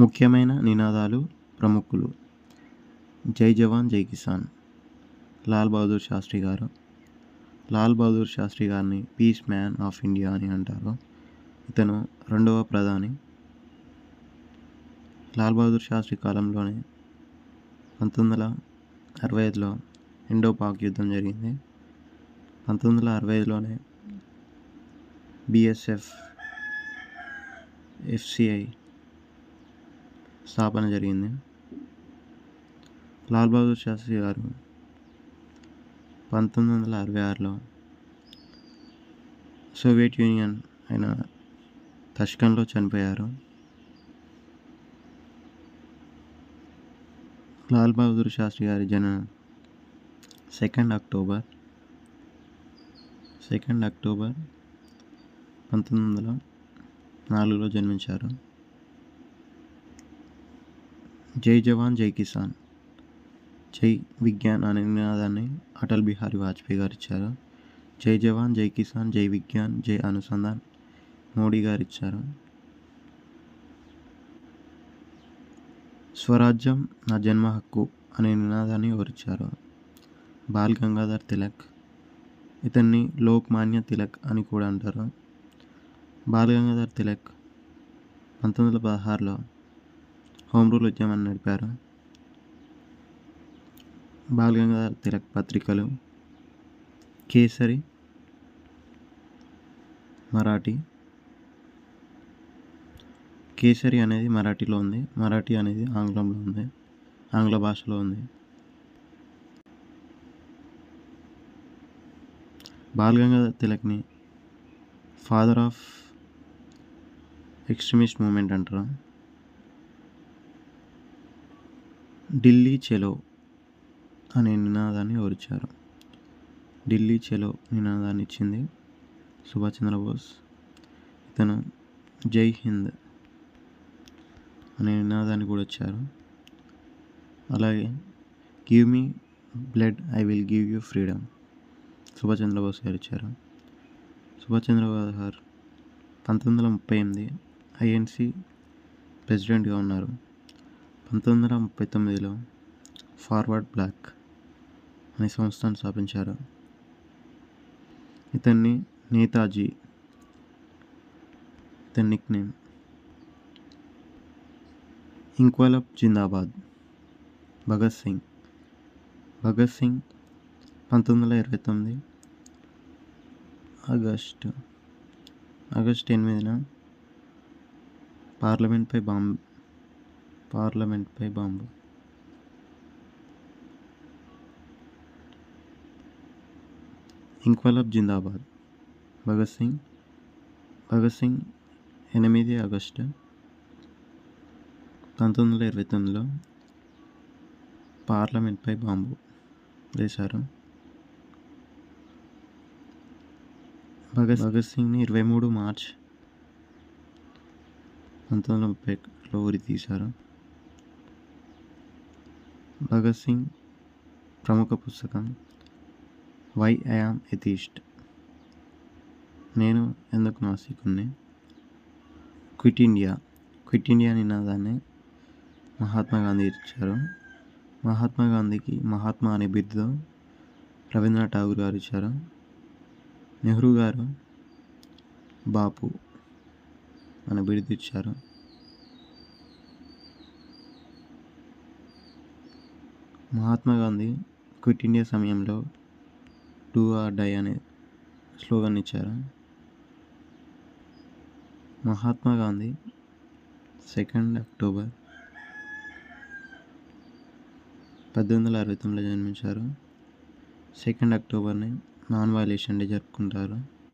ముఖ్యమైన నినాదాలు ప్రముఖులు. జై జవాన్ జై కిసాన్. లాల్ బహదూర్ శాస్త్రి గారు. లాల్ బహదూర్ శాస్త్రి గారిని పీస్ మ్యాన్ ఆఫ్ ఇండియా అని అంటారు. ఇతను రెండవ ప్రధాని. లాల్ బహదూర్ శాస్త్రి కాలంలోనే పంతొమ్మిది వందల అరవై ఐదులో ఇండో పాక్ యుద్ధం జరిగింది. పంతొమ్మిది వందల అరవై ఐదులోనే బిఎస్ఎఫ్ ఎఫ్సిఐ స్థాపన జరిగింది. లాల్ బహదూర్ శాస్త్రి గారు పంతొమ్మిది వందల అరవై ఆరులో సోవియట్ యూనియన్ అయిన తష్కన్లో చనిపోయారు. లాల్ బహదూర్ శాస్త్రి గారి జననం సెకండ్ అక్టోబర్ సెకండ్ అక్టోబర్ పంతొమ్మిది వందల నాలుగులో జన్మించారు. జై జవాన్ జై కిసాన్. జై విజ్ఞాన్ అనే నినాదాన్ని అటల్ బిహారీ వాజ్పేయి గారు ఇచ్చారు. జై జవాన్ జై కిసాన్ జై విజ్ఞాన్ జై అనుసంధాన్ మోడీ గారు ఇచ్చారు. స్వరాజ్యం నా జన్మ హక్కు అనే నినాదాన్ని ఎవరిచ్చారు బాల్ గంగాధర్ తిలక్. ఇతన్ని లోక్మాన్య తిలక్ అని కూడా అంటారు. బాల్ గంగాధర్ తిలక్ పంతొమ్మిది వందల పదహారులో హోమ్ రూల్ ఉద్యమాన్ని నడిపారు. బాల్ గంగాధర్ తిలక్ పత్రికలు కేసరి మరాఠీ. కేసరి అనేది మరాఠీలో ఉంది. మరాఠీ అనేది ఆంగ్లంలో ఉంది. ఆంగ్ల భాషలో ఉంది. బాల్ గంగాధర్ తిలక్ని ఫాదర్ ఆఫ్ ఎక్స్ట్రీమిస్ట్ మూమెంట్ అంటారు. ఢిల్లీ చెలో అనే నినాదాన్ని ఎవరిచ్చారు ఢిల్లీ చెలో నినాదాన్ని ఇచ్చింది సుభాష్ చంద్రబోస్. ఇతను జై హింద్ అనే నినాదాన్ని కూడా వచ్చారు అలాగే give me blood I will give you freedom Subhash Chandrabose గారు ఇచ్చారు. సుభాష్ చంద్రబోస్ గారు పంతొమ్మిది వందల ముప్పై ఎనిమిది ఐఎన్సి ప్రెసిడెంట్గా ఉన్నారు. పంతొమ్మిది వందల ముప్పై తొమ్మిదిలో ఫార్వర్డ్ బ్లాక్ అనే సంస్థను స్థాపించారు. ఇతన్ని నేతాజీ ఇతని నిక్ నేమ్ ఇంక్వలబ్ జిందాబాద్ భగత్ సింగ్. భగత్ సింగ్ పంతొమ్మిది వందల ఇరవై తొమ్మిది ఆగస్టు ఆగస్టు ఎనిమిదిన పార్లమెంట్పై బాంబు పార్లమెంట్పై బాంబు. ఇంక్వలబ్ జిందాబాద్. భగత్ సింగ్. భగత్ సింగ్ ఎనిమిది ఆగస్టు పంతొమ్మిది వందల ఇరవై తొమ్మిదిలో పార్లమెంట్పై బాంబు వేశారు. భగత్ భగత్ సింగ్ని ఇరవై మూడు మార్చ్ పంతొమ్మిది వందల ముప్పైలో ఉరి తీశారు. భగత్ సింగ్ ప్రముఖ పుస్తకం వై ఐఆమ్ ఎథీస్ట్. నేను ఎందుకు నాస్తికుణ్ణి క్విట్ ఇండియా. క్విట్ ఇండియా నినాదాన్ని మహాత్మా గాంధీ ఇచ్చారు. మహాత్మా గాంధీకి మహాత్మా అనే బిరుదు రవీంద్రనాథ్ ఠాగూర్ గారు ఇచ్చారు. నెహ్రూ గారు బాపు అనే బిరుదు ఇచ్చారు. మహాత్మా గాంధీ క్విట్ ఇండియా సమయంలో డూ ఆర్ డై అనే స్లోగన్ ఇచ్చారు. మహాత్మా గాంధీ సెకండ్ అక్టోబర్ పద్దెనిమిది వందల అరవై తొమ్మిదిలో జన్మించారు. సెకండ్ అక్టోబర్ని నాన్ వైలేషన్ డే జరుపుకుంటారు.